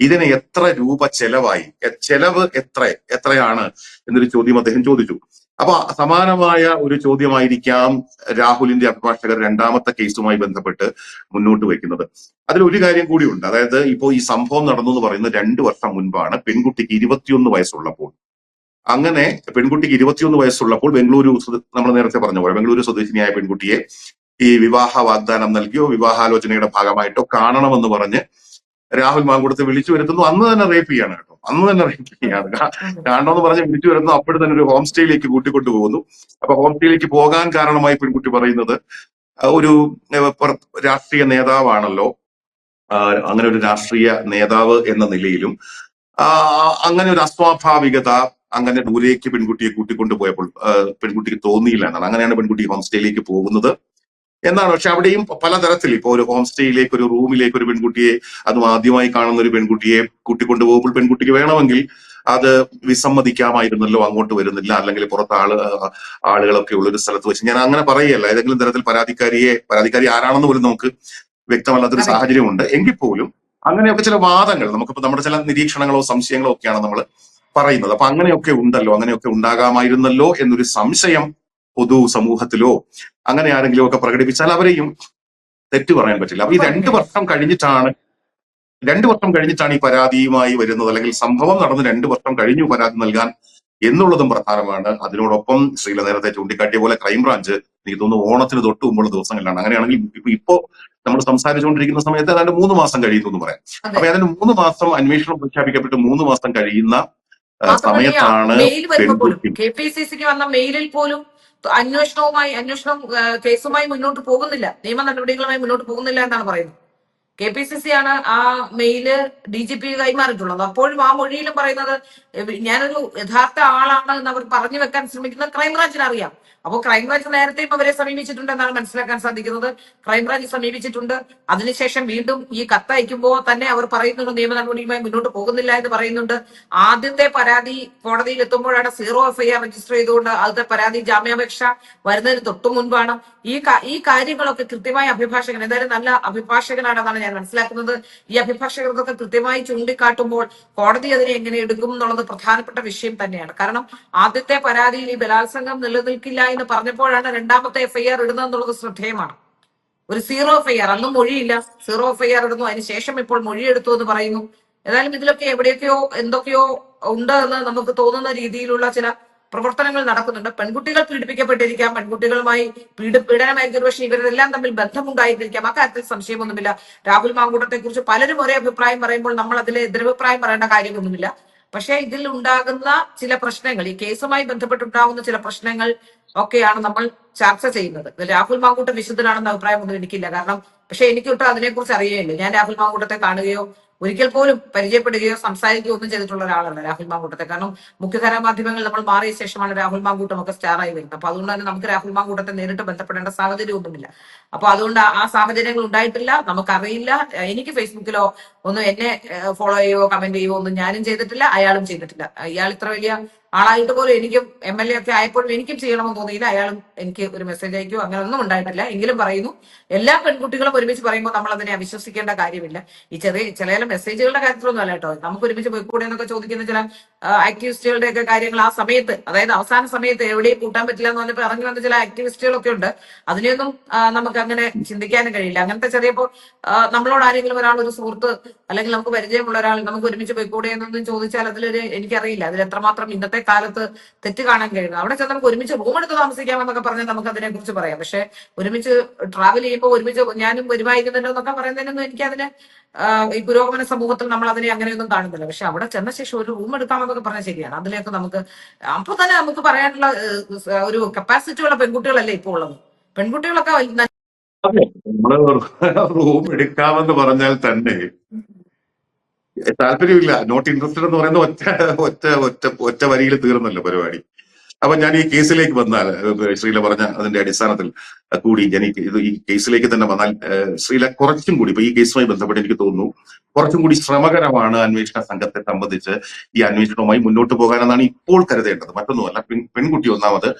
[SPEAKER 2] ഇതിന് എത്ര രൂപ ചെലവായി? ചെലവ് എത്ര? എത്രയാണ്? എന്നൊരു ചോദ്യം അദ്ദേഹം ചോദിച്ചു. അപ്പൊ സമാനമായ ഒരു ചോദ്യമായിരിക്കാം രാഹുലിന്റെ അഭിഭാഷകർ രണ്ടാമത്തെ കേസുമായി ബന്ധപ്പെട്ട് മുന്നോട്ട് വെക്കുന്നത് അതിൽ ഒരു കാര്യം കൂടിയുണ്ട് അതായത് ഇപ്പോൾ ഈ സംഭവം നടന്നു എന്ന് പറയുന്നത് രണ്ടു വർഷം മുൻപാണ്. പെൺകുട്ടിക്ക് ഇരുപത്തിയൊന്ന് വയസ്സുള്ളപ്പോൾ. അങ്ങനെ പെൺകുട്ടിക്ക് ഇരുപത്തിയൊന്ന് വയസ്സുള്ളപ്പോൾ ബംഗളൂരു നമ്മൾ നേരത്തെ പറഞ്ഞ പോലെ ബംഗളൂരു സ്വദേശിനിയായ പെൺകുട്ടിയെ ഈ വിവാഹ വാഗ്ദാനം നൽകിയോ വിവാഹാലോചനയുടെ ഭാഗമായിട്ടോ കാണണമെന്ന് പറഞ്ഞ് രാഹുൽ മാങ്കുടത്തെ വിളിച്ചു വരുത്തുന്നു. അന്ന് തന്നെ റേപ്പ് ചെയ്യാണ് കേട്ടോ. അന്ന് തന്നെ റേപ്പ് ചെയ്യാണ്. കാ- കാണണമെന്ന് പറഞ്ഞ് വിളിച്ചു വരുന്നു അപ്പോഴും തന്നെ ഒരു ഹോം സ്റ്റേയിലേക്ക് കൂട്ടിക്കൊണ്ടു പോകുന്നു. അപ്പൊ ഹോം സ്റ്റേയിലേക്ക് പോകാൻ കാരണമായി പെൺകുട്ടി പറയുന്നത് ഒരു രാഷ്ട്രീയ നേതാവാണല്ലോ. അങ്ങനെ ഒരു രാഷ്ട്രീയ നേതാവ് എന്ന നിലയിലും അങ്ങനെ ഒരു അസ്വാഭാവികത അങ്ങനെ ദൂരേക്ക് പെൺകുട്ടിയെ കൂട്ടിക്കൊണ്ടു പോയപ്പോൾ പെൺകുട്ടിക്ക് തോന്നിയില്ല എന്നാണ്. അങ്ങനെയാണ് പെൺകുട്ടി ഹോം സ്റ്റേയിലേക്ക് പോകുന്നത്. എന്നാണ് പക്ഷെ അവിടെയും പലതരത്തിൽ ഇപ്പൊ ഒരു ഹോം സ്റ്റേയിലേക്ക് ഒരു റൂമിലേക്ക് ഒരു പെൺകുട്ടിയെ അതും ആദ്യമായി കാണുന്ന ഒരു പെൺകുട്ടിയെ കൂട്ടിക്കൊണ്ടു പോകുമ്പോൾ പെൺകുട്ടിക്ക് വേണമെങ്കിൽ അത് വിസമ്മതിക്കാമായിരുന്നല്ലോ അങ്ങോട്ട് വരുന്നില്ല. അല്ലെങ്കിൽ പുറത്ത് ആൾ ആളുകളൊക്കെ ഉള്ള ഒരു സ്ഥലത്ത് വെച്ച്. ഞാൻ അങ്ങനെ പറയുകയല്ല ഏതെങ്കിലും തരത്തിൽ പരാതിക്കാരിയെ പരാതിക്കാരി ആരാണെന്ന് പോലും നമുക്ക് വ്യക്തമല്ലാത്തൊരു
[SPEAKER 1] സാഹചര്യം
[SPEAKER 2] സാഹചര്യമുണ്ട്. എങ്കിൽ പോലും അങ്ങനെയൊക്കെ ചില വാദങ്ങൾ നമുക്കിപ്പോ നമ്മുടെ ചില നിരീക്ഷണങ്ങളോ സംശയങ്ങളോ ഒക്കെയാണ് നമ്മൾ പറയുന്നത്. അപ്പൊ അങ്ങനെയൊക്കെ ഉണ്ടല്ലോ അങ്ങനെയൊക്കെ ഉണ്ടാകാമായിരുന്നല്ലോ എന്നൊരു സംശയം പൊതു സമൂഹത്തിലോ അങ്ങനെ ആരെങ്കിലും ഒക്കെ പ്രകടിപ്പിച്ചാൽ അവരെയും തെറ്റു പറയാൻ പറ്റില്ല. അപ്പൊ ഈ രണ്ട് വർഷം കഴിഞ്ഞിട്ടാണ് രണ്ടു വർഷം കഴിഞ്ഞിട്ടാണ് ഈ പരാതിയുമായി വരുന്നത്. അല്ലെങ്കിൽ സംഭവം നടന്ന് രണ്ടു വർഷം കഴിഞ്ഞു പരാതി നൽകാൻ എന്നുള്ളതും പ്രധാനമാണ്. അതിനോടൊപ്പം ശ്രീല നേരത്തെ ചൂണ്ടിക്കാട്ടിയ പോലെ ക്രൈംബ്രാഞ്ച് എനിക്ക് തോന്നുന്നു ഓണത്തിന് തൊട്ട് മുമ്പുള്ള ദിവസങ്ങളിലാണ്. അങ്ങനെയാണെങ്കിൽ ഇപ്പൊ ഇപ്പോ നമ്മൾ സംസാരിച്ചുകൊണ്ടിരിക്കുന്ന സമയത്ത് അതിന്റെ മൂന്ന് മാസം കഴിയുന്നു എന്ന് പറയാം. അപ്പൊ അതിന്റെ മൂന്ന് മാസം അന്വേഷണം പ്രഖ്യാപിക്കപ്പെട്ട് മൂന്ന് മാസം കഴിയുന്ന സമയത്താണ്
[SPEAKER 1] കെ പി സി സിക്ക് വന്ന മെയിലിൽ പോലും അന്വേഷണവുമായി അന്വേഷണം കേസുമായി മുന്നോട്ട് പോകുന്നില്ല. നിയമ നടപടികളുമായി മുന്നോട്ട് പോകുന്നില്ല എന്നാണ് പറയുന്നത്. കെ പി സി സി ആണ് ആ മെയിൽ ഡി ജി പി കൈമാറിയിട്ടുള്ളത്. അപ്പോഴും ആ മൊഴിയിലും പറയുന്നത് ഞാനൊരു യഥാർത്ഥ ആളാണ് എന്ന് അവർ പറഞ്ഞു വെക്കാൻ ശ്രമിക്കുന്നത് ക്രൈംബ്രാഞ്ചിന് അറിയാം. അപ്പോൾ ക്രൈംബ്രാഞ്ച് നേരത്തെയും അവരെ സമീപിച്ചിട്ടുണ്ട് എന്നാണ് മനസ്സിലാക്കാൻ സാധിക്കുന്നത്. ക്രൈംബ്രാഞ്ച് സമീപിച്ചിട്ടുണ്ട്. അതിനുശേഷം വീണ്ടും ഈ കത്ത് അയക്കുമ്പോൾ തന്നെ അവർ പറയുന്നുണ്ട് നിയമ നടപടിയുമായി മുന്നോട്ട് പോകുന്നില്ല എന്ന് പറയുന്നുണ്ട്. ആദ്യത്തെ പരാതി കോടതിയിൽ എത്തുമ്പോഴാണ് സീറോ എഫ്ഐആർ രജിസ്റ്റർ ചെയ്തുകൊണ്ട് ആദ്യത്തെ പരാതി ജാമ്യാപേക്ഷ വരുന്നതിന് തൊട്ടു മുൻപാണ് ഈ ഈ കാര്യങ്ങളൊക്കെ കൃത്യമായ അഭിഭാഷകൻ എന്തായാലും നല്ല അഭിഭാഷകനാണെന്നാണ് ഞാൻ മനസ്സിലാക്കുന്നത് ഈ അഭിഭാഷകർക്കൊക്കെ കൃത്യമായി ചൂണ്ടിക്കാട്ടുമ്പോൾ കോടതി അതിനെ എങ്ങനെ എടുക്കും എന്നുള്ളത് പ്രധാനപ്പെട്ട വിഷയം തന്നെയാണ്. കാരണം ആദ്യത്തെ പരാതിയിൽ ഈ ബലാത്സംഗം നിലനിൽക്കില്ല എന്ന് പറഞ്ഞപ്പോഴാണ് രണ്ടാമത്തെ എഫ്ഐആർ ഇടുന്നത് എന്നുള്ളത് ശ്രദ്ധേയമാണ്. ഒരു സീറോ എഫ്ഐആർ അന്നും മൊഴിയില്ല. സീറോ എഫ്ഐആർ ഇടുന്നു. അതിനുശേഷം ഇപ്പോൾ മൊഴിയെടുത്തു എന്ന് പറയുന്നു. ഏതായാലും ഇതിലൊക്കെ എവിടെയൊക്കെയോ എന്തൊക്കെയോ ഉണ്ട് എന്ന് നമുക്ക് തോന്നുന്ന രീതിയിലുള്ള ചില പ്രവർത്തനങ്ങൾ നടക്കുന്നുണ്ട്. പെൺകുട്ടികൾ പീഡിപ്പിക്കപ്പെട്ടിരിക്കാം. പെൺകുട്ടികളുമായി പീഡ പീഡനമായിരിക്കും. പക്ഷേ ഇവരെല്ലാം തമ്മിൽ ബന്ധമുണ്ടായിരിക്കാം. അക്കാര്യത്തിൽ സംശയമൊന്നുമില്ല. രാഹുൽ മാങ്കൂട്ടത്തെ കുറിച്ച് പലരും ഒരേ അഭിപ്രായം പറയുമ്പോൾ നമ്മൾ അതിലെ എതിരഭിപ്രായം പറയേണ്ട കാര്യമൊന്നുമില്ല. പക്ഷേ ഇതിൽ ഉണ്ടാകുന്ന ചില പ്രശ്നങ്ങൾ ഈ കേസുമായി ബന്ധപ്പെട്ടുണ്ടാകുന്ന ചില പ്രശ്നങ്ങൾ ഒക്കെയാണ് നമ്മൾ ചർച്ച ചെയ്യുന്നത്. രാഹുൽ മാങ്കൂട്ടം വിശുദ്ധനാണെന്ന അഭിപ്രായമൊന്നും എനിക്കില്ല. കാരണം പക്ഷെ എനിക്കൊട്ടും അതിനെക്കുറിച്ച് അറിയുകയില്ല ഞാൻ രാഹുൽ മാങ്കൂട്ടത്തെ കാണുകയോ ഒരിക്കൽ പോലും പരിചയപ്പെടുകയോ സംസാരിക്കുകയോ ഒന്നും ചെയ്തിട്ടുള്ള ഒരാളല്ല രാഹുൽ മാങ്കൂട്ടത്തെ. കാരണം മുഖ്യധാരാ മാധ്യമങ്ങൾ നമ്മൾ മാറിയ ശേഷമാണ് രാഹുൽ മാങ്കൂട്ടം ഒക്കെ സ്റ്റാറായി വരുന്നത്. അപ്പൊ അതുകൊണ്ട് തന്നെ നമുക്ക് രാഹുൽ മാങ്കൂട്ടത്തെ നേരിട്ട് ബന്ധപ്പെടേണ്ട സാഹചര്യമൊന്നുമില്ല. അപ്പൊ അതുകൊണ്ട് ആ- സാഹചര്യങ്ങൾ ഉണ്ടായിട്ടില്ല നമുക്കറിയില്ല. എനിക്ക് ഫേസ്ബുക്കിലോ ഒന്നും എന്നെ ഫോളോ ചെയ്യുവോ കമന്റ് ചെയ്യുവോ ഒന്നും ഞാനും ചെയ്തിട്ടില്ല അയാളും ചെയ്തിട്ടില്ല. അയാൾ ഇത്ര വലിയ ആളായിട്ട് പോലും എനിക്കും എം എൽ എ ഒക്കെ ആയപ്പോഴും എനിക്കും ചെയ്യണമെന്ന് തോന്നിയില്ല. അയാളും എനിക്ക് ഒരു മെസ്സേജ് അയക്കുകയോ അങ്ങനെ ഒന്നും ഉണ്ടായിട്ടില്ല. എങ്കിലും പറയുന്നു എല്ലാ പെൺകുട്ടികളും ഒരുമിച്ച് പറയുമ്പോൾ നമ്മൾ അതിനെ അവിശ്വസിക്കേണ്ട കാര്യമില്ല. ഈ ചെറിയ ചില ചില മെസ്സേജുകളുടെ കാര്യത്തിലൊന്നും അല്ല കേട്ടോ. നമുക്ക് ഒരുമിച്ച് പോയിക്കൂടെ എന്നൊക്കെ ചോദിക്കുന്ന ചില ആക്ടിവിസ്റ്റുകളുടെ ഒക്കെ കാര്യങ്ങൾ ആ സമയത്ത് അതായത് അവസാന സമയത്ത് എവിടെയും കൂട്ടാൻ പറ്റില്ല എന്ന് പറഞ്ഞപ്പോൾ ഇറങ്ങി വന്ന ചില ആക്ടിവിസ്റ്റുകളൊക്കെ ഉണ്ട്. അതിനെയൊന്നും നമുക്ക് അങ്ങനെ ചിന്തിക്കാനും കഴിയില്ല. അങ്ങനത്തെ ചെറിയപ്പോൾ നമ്മളോട് ആരെങ്കിലും ഒരാൾ ഒരു സുഹൃത്ത് അല്ലെങ്കിൽ നമുക്ക് പരിചയമുള്ള ഒരാൾ നമുക്ക് ഒരുമിച്ച് പോയിക്കൂടെ എന്നൊന്നും ചോദിച്ചാൽ അതിലൊരു എനിക്കറിയില്ല. അതിൽ എത്രമാത്രം ഇന്നത്തെ കാലത്ത് തെറ്റ് കാണാൻ കഴിയുന്നു. അവിടെ ചെന്ന് നമുക്ക് ഒരുമിച്ച് റൂം എടുത്ത് താമസിക്കാമെന്നൊക്കെ പറഞ്ഞാൽ നമുക്ക് അതിനെ കുറിച്ച് പറയാം. പക്ഷെ ഒരുമിച്ച് ട്രാവൽ ചെയ്യുമ്പോൾ ഒരുമിച്ച് ഞാനും വരുമായിരുന്നല്ലോ എന്നൊക്കെ പറയുന്നതിനൊന്നും എനിക്ക് അതിന് ഈ പുരോഗമന സമൂഹത്തിൽ നമ്മൾ അതിനെ അങ്ങനെയൊന്നും കാണുന്നില്ല. പക്ഷെ അവിടെ ചെന്ന ശേഷം ഒരു റൂം എടുക്കാമെന്നൊക്കെ പറഞ്ഞാൽ ശരിയാണ്. അതിലേക്ക് നമുക്ക് അപ്പൊ തന്നെ നമുക്ക് പറയാനുള്ള ഒരു കപ്പാസിറ്റി ഉള്ള പെൺകുട്ടികളല്ലേ ഇപ്പോൾ ഉള്ളത്. പെൺകുട്ടികളൊക്കെ
[SPEAKER 2] നമ്മൾ റൂം എടുക്കാമെന്ന് പറഞ്ഞാൽ തന്നെ താല്പര്യമില്ല. നോട്ട് ഇൻട്രസ്റ്റഡ് എന്ന് പറയുന്ന ഒറ്റ ഒറ്റ ഒറ്റ ഒറ്റ വരിയിൽ തീർന്നല്ലോ പരിപാടി. അപ്പൊ ഞാൻ ഈ കേസിലേക്ക് വന്നാൽ ശ്രീല പറഞ്ഞ അതിന്റെ അടിസ്ഥാനത്തിൽ കൂടി ഞാൻ ഈ ഈ കേസിലേക്ക് തന്നെ വന്നാൽ ശ്രീല കുറച്ചും കൂടി ഇപ്പൊ ഈ കേസുമായി ബന്ധപ്പെട്ട് എനിക്ക് തോന്നുന്നു കുറച്ചും കൂടി ശ്രമകരമാണ് അന്വേഷണ സംഘത്തെ സംബന്ധിച്ച് ഈ അന്വേഷണവുമായി മുന്നോട്ട് പോകാനെന്നാണ് ഇപ്പോൾ കരുതേണ്ടത്. മറ്റൊന്നുമല്ല പെൺ- പെൺകുട്ടി ഒന്നാമത്